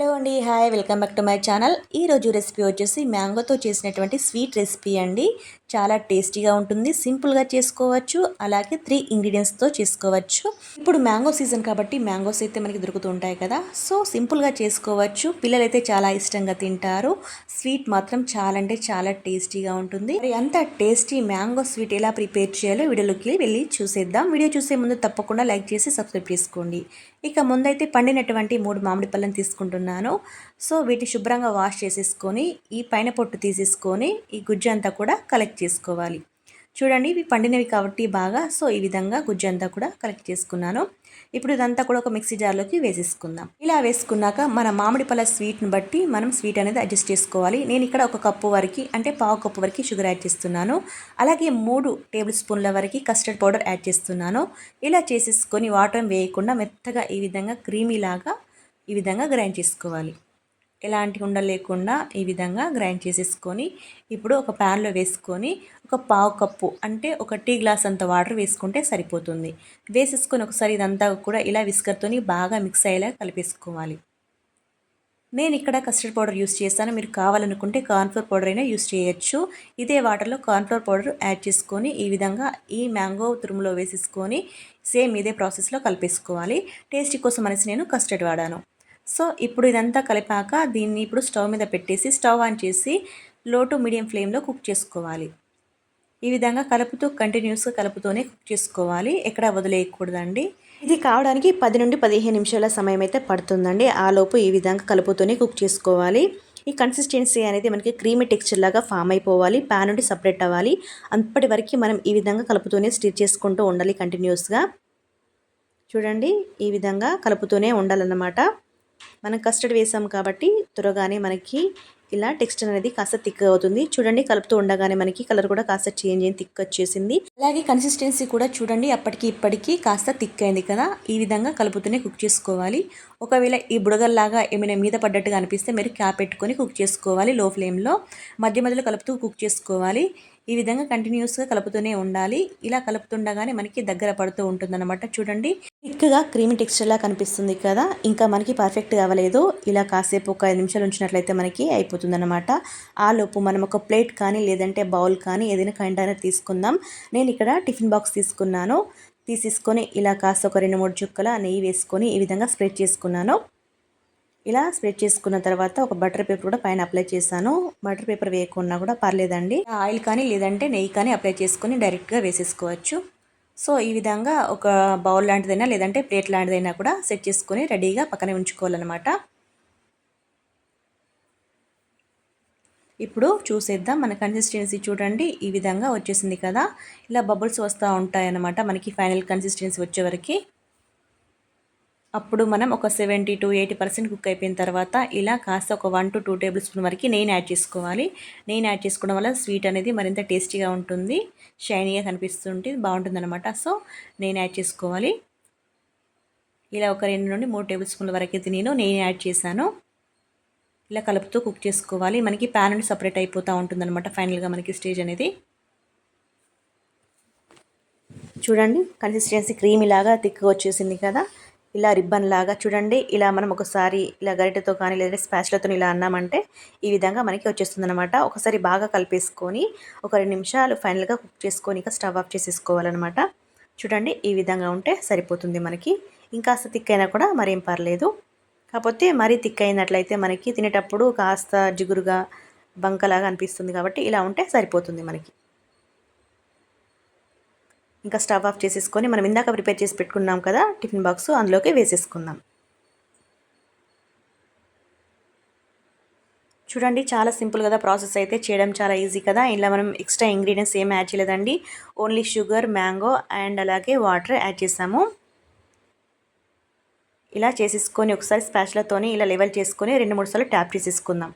Hello అండి hi welcome back to my channel. ఈ రోజు రెసిపీ వచ్చేసి మ్యాంగోతో చేసినటువంటి స్వీట్ రెసిపీ అండి. చాలా టేస్టీగా ఉంటుంది. సింపుల్గా చేసుకోవచ్చు. అలాగే త్రీ ఇంగ్రీడియంట్స్తో చేసుకోవచ్చు. ఇప్పుడు మ్యాంగో సీజన్ కాబట్టి మ్యాంగోస్ అయితే మనకి దొరుకుతూ ఉంటాయి కదా. సో సింపుల్గా చేసుకోవచ్చు. పిల్లలైతే చాలా ఇష్టంగా తింటారు. స్వీట్ మాత్రం చాలా అంటే చాలా టేస్టీగా ఉంటుంది. మరి అంత టేస్టీ మ్యాంగో స్వీట్ ఎలా ప్రిపేర్ చేయాలో వీడియోలోకి వెళ్ళి చూసేద్దాం. వీడియో చూసే ముందు తప్పకుండా లైక్ చేసి సబ్స్క్రైబ్ చేసుకోండి. ఇక ముందైతే పండినటువంటి మూడు మామిడి పళ్ళను తీసుకుంటున్నాను. సో వీటిని శుభ్రంగా వాష్ చేసేసుకొని ఈ పైన పొట్టు తీసేసుకొని ఈ గుజ్జు అంతా కూడా కలెక్ట్ చేసుకోవాలి. చూడండి ఇవి పండినవి కాబట్టి బాగా సో ఈ విధంగా గుజ్జు అంతా కూడా కలెక్ట్ చేసుకున్నాను. ఇప్పుడు ఇదంతా కూడా ఒక మిక్సీ జార్లోకి వేసేసుకుందాం. ఇలా వేసుకున్నాక మన మామిడి పళ్ళ స్వీట్ని బట్టి మనం స్వీట్ అనేది అడ్జస్ట్ చేసుకోవాలి. నేను ఇక్కడ ఒక కప్పు వరకు అంటే పావు కప్పు వరకు షుగర్ యాడ్ చేస్తున్నాను. అలాగే మూడు టేబుల్ స్పూన్ల వరకు కస్టర్డ్ పౌడర్ యాడ్ చేస్తున్నాను. ఇలా చేసేసుకొని వాటర్ వేయకుండా మెత్తగా ఈ విధంగా క్రీమీ లాగా ఈ విధంగా గ్రైండ్ చేసుకోవాలి. ఎలాంటి ఉండ లేకుండా ఈ విధంగా గ్రైండ్ చేసేసుకొని ఇప్పుడు ఒక ప్యాన్లో వేసుకొని ఒక పావు కప్పు అంటే ఒక టీ గ్లాస్ అంత వాటర్ వేసుకుంటే సరిపోతుంది. వేసేసుకొని ఒకసారి ఇదంతా కూడా ఇలా విస్కర్తోని బాగా మిక్స్ అయ్యేలా కలిపేసుకోవాలి. నేను ఇక్కడ కస్టర్డ్ పౌడర్ యూస్ చేస్తాను. మీరు కావాలనుకుంటే కార్న్ఫ్లోర్ పౌడర్ అయినా యూస్ చేయొచ్చు. ఇదే వాటర్లో కార్న్ఫ్లోర్ పౌడర్ యాడ్ చేసుకొని ఈ విధంగా ఈ మ్యాంగో తురుములో వేసేసుకొని సేమ్ ఇదే ప్రాసెస్లో కలిపేసుకోవాలి. టేస్ట్ కోసం అనేసి నేను కస్టర్డ్ వాడాను. సో ఇప్పుడు ఇదంతా కలిపాక దీన్ని ఇప్పుడు స్టవ్ మీద పెట్టేసి స్టవ్ ఆన్ చేసి లో టు మీడియం ఫ్లేమ్లో కుక్ చేసుకోవాలి. ఈ విధంగా కలుపుతూ కంటిన్యూస్గా కలుపుతూనే కుక్ చేసుకోవాలి. ఎక్కడ వదిలేయకూడదండి. ఇది కావడానికి పది నుండి పదిహేను నిమిషాల సమయం అయితే పడుతుందండి. ఆ లోపు ఈ విధంగా కలుపుతూనే కుక్ చేసుకోవాలి. ఈ కన్సిస్టెన్సీ అనేది మనకి క్రీమీ టెక్స్చర్ లాగా ఫామ్ అయిపోవాలి. ప్యాన్ నుండి సపరేట్ అవ్వాలి. అప్పటి వరకు మనం ఈ విధంగా కలుపుతూనే స్టిచ్ చేసుకుంటూ ఉండాలి కంటిన్యూస్గా చూడండి ఈ విధంగా కలుపుతూనే ఉండాలన్నమాట. మనం కస్టర్డ్ వేసాం కాబట్టి త్వరగానే మనకి ఇలా టెక్స్చర్ అనేది కాస్త థిక్ అవుతుంది. చూడండి కలుపుతూ ఉండగానే మనకి కలర్ కూడా కాస్త చేంజ్ అయింది థిక్ వచ్చేసింది. అలాగే కన్సిస్టెన్సీ కూడా చూడండి అప్పటికి ఇప్పటికి కాస్త థిక్ అయింది కదా. ఈ విధంగా కలుపుతూనే కుక్ చేసుకోవాలి. ఒకవేళ ఈ బుడగల్లాగా ఏమైనా మీద పడ్డట్టుగా అనిపిస్తే మీరు క్యాప్ పెట్టుకొని కుక్ చేసుకోవాలి లో. ఫ్లేమ్లో మధ్య మధ్యలో కలుపుతూ కుక్ చేసుకోవాలి. ఈ విధంగా కంటిన్యూస్గా కలుపుతూనే ఉండాలి. ఇలా కలుపుతుండగానే మనకి దగ్గర పడుతూ ఉంటుందన్నమాట. చూడండి థిక్గా క్రీమీ టెక్స్చర్లా కనిపిస్తుంది కదా. ఇంకా మనకి పర్ఫెక్ట్ అవ్వలేదు ఇలా కాసేపు ఒక ఐదు నిమిషాలు ఉంచినట్లయితే మనకి అయిపోతుందన్నమాట. ఆ లోపు మనం ఒక ప్లేట్ కానీ లేదంటే బౌల్ కానీ ఏదైనా కంటైనర్ తీసుకుందాం. నేను ఇక్కడ టిఫిన్ బాక్స్ తీసుకున్నాను. తీసేసుకొని ఇలా కాస్త ఒక రెండు మూడు చుక్కల నెయ్యి వేసుకొని ఈ విధంగా స్ప్రెడ్ చేసుకున్నాను. ఇలా స్ప్రెడ్ చేసుకున్న తర్వాత ఒక బటర్ పేపర్ కూడా పైన అప్లై చేశాను. బటర్ పేపర్ వేయకున్నా కూడా పర్లేదండి. ఆయిల్ కానీ లేదంటే నెయ్యి కానీ అప్లై చేసుకొని డైరెక్ట్గా వేసేసుకోవచ్చు. సో ఈ విధంగా ఒక బౌల్ లాంటిదైనా లేదంటే ప్లేట్ లాంటిదైనా కూడా సెట్ చేసుకొని రెడీగా పక్కనే ఉంచుకోవాలన్నమాట. ఇప్పుడు చూసేద్దాం. మన కన్సిస్టెన్సీ చూడండి. ఈ విధంగా వచ్చేసింది కదా. ఇలా బబుల్స్ వస్తూ ఉంటాయన్నమాట మనకి ఫైనల్ కన్సిస్టెన్సీ వచ్చేవరకు అప్పుడు మనం ఒక seventy to eighty percent cook అయిపోయిన తర్వాత ఇలా కాస్త ఒక one to two tablespoon వరకు నేను యాడ్ చేసుకోవాలి. నేను యాడ్ చేసుకోవడం వల్ల స్వీట్ అనేది మరింత టేస్టీగా ఉంటుంది. షైనీగా కనిపిస్తుంటే బాగుంటుందన్నమాట. సో నేను యాడ్ చేసుకోవాలి. ఇలా ఒక రెండు నుండి మూడు టేబుల్ స్పూన్ల వరకు అయితే నేను నేను యాడ్ చేశాను. ఇలా కలుపుతూ కుక్ చేసుకోవాలి. మనకి ప్యాన్ అనేది సపరేట్ అయిపోతూ ఉంటుందన్నమాట ఫైనల్గా మనకి స్టేజ్ అనేది. చూడండి కన్సిస్టెన్సీ క్రీమ్ లాగా థిక్గా వచ్చేసింది కదా. ఇలా రిబ్బన్ లాగా చూడండి ఇలా మనం ఒకసారి ఇలా గరిటెతో కానీ లేదా స్పాచ్లతో ఇలా అన్నామంటే ఈ విధంగా మనకి వచ్చేస్తుంది అనమాట ఒకసారి బాగా కలిపేసుకొని ఒక రెండు నిమిషాలు ఫైనల్గా కుక్ చేసుకొని ఇంకా స్టవ్ ఆఫ్ చేసేసుకోవాలన్నమాట. చూడండి ఈ విధంగా ఉంటే సరిపోతుంది మనకి. ఇంకాస్త థిక్ అయినా కూడా మరేం పర్లేదు. కాకపోతే మరీ థిక్ అయినట్లయితే మనకి తినేటప్పుడు కాస్త జిగురుగా బంకలాగా అనిపిస్తుంది కాబట్టి ఇలా ఉంటే సరిపోతుంది మనకి. ఇంకా స్టవ్ ఆఫ్ చేసేసుకొని మనం ఇందాక ప్రిపేర్ చేసి పెట్టుకున్నాం కదా టిఫిన్ బాక్స్ అందులోకి వేసేసుకుందాం. చూడండి చాలా సింపుల్ కదా ప్రాసెస్ అయితే చేయడం చాలా ఈజీ కదా. ఇలా మనం ఎక్స్ట్రా ఇంగ్రీడియంట్స్ ఏం యాడ్ చేయలేదండి. ఓన్లీ షుగర్ మ్యాంగో అండ్ అలాగే వాటర్ యాడ్ చేసాము. ఇలా చేసేసుకొని ఒకసారి స్పాచ్లతోని ఇలా లెవెల్ చేసుకొని రెండు మూడు సార్లు ట్యాప్ చేసేసుకుందాం.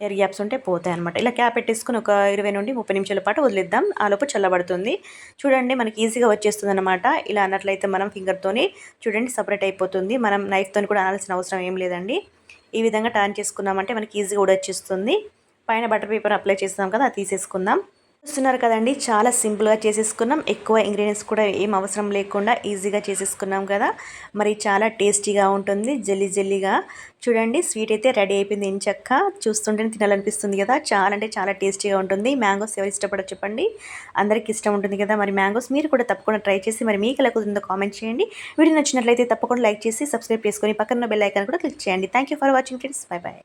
ఎయిర్ గ్యాప్స్ ఉంటే పోతాయి అనమాట ఇలా క్యాప్ పెట్టేసుకుని ఒక ఇరవై నుండి ముప్పై నిమిషాల పాటు వదిలేద్దాం. ఆలోపు చల్లబడుతుంది. చూడండి మనకి ఈజీగా వచ్చేస్తుంది అనమాట ఇలా అన్నట్లయితే మనం ఫింగర్తోని చూడండి సపరేట్ అయిపోతుంది. మనం నైఫ్తో కూడా అనాల్సిన అవసరం ఏం లేదండి. ఈ విధంగా టర్న్ చేసుకున్నామంటే మనకి ఈజీగా కూడా వచ్చేస్తుంది పైన బటర్ పేపర్ అప్లై చేస్తాం కదా అది తీసేసుకుందాం. చూస్తున్నారు కదండి. చాలా సింపుల్గా చేసేసుకున్నాం. ఎక్కువ ఇంగ్రీడియంట్స్ కూడా ఏం అవసరం లేకుండా ఈజీగా చేసేసుకున్నాం కదా. మరి చాలా టేస్టీగా ఉంటుంది. జల్లీ జల్లీగా. చూడండి స్వీట్ అయితే రెడీ అయిపోయింది. ఎంచక్క చూస్తుంటేనే తినాలనిపిస్తుంది కదా. చాలా అంటే చాలా టేస్టీగా ఉంటుంది. మ్యాంగోస్ ఎవరు ఇష్టపడో చెప్పండి. అందరికీ ఇష్టం ఉంటుంది కదా. మరి మ్యాంగోస్ మీరు కూడా తప్పకుండా ట్రై చేసి మరి మీకు ఎలా కుదిరిందో కామెంట్ చేయండి. వీడియో నచ్చినట్లయితే తప్పకుండా లైక్ చేసి సబ్స్క్రైబ్ చేసుకొని పక్కన బెల్ ఐకాన్ కూడా క్లిక్ చేయండి. Thank for watching friends. Bye bye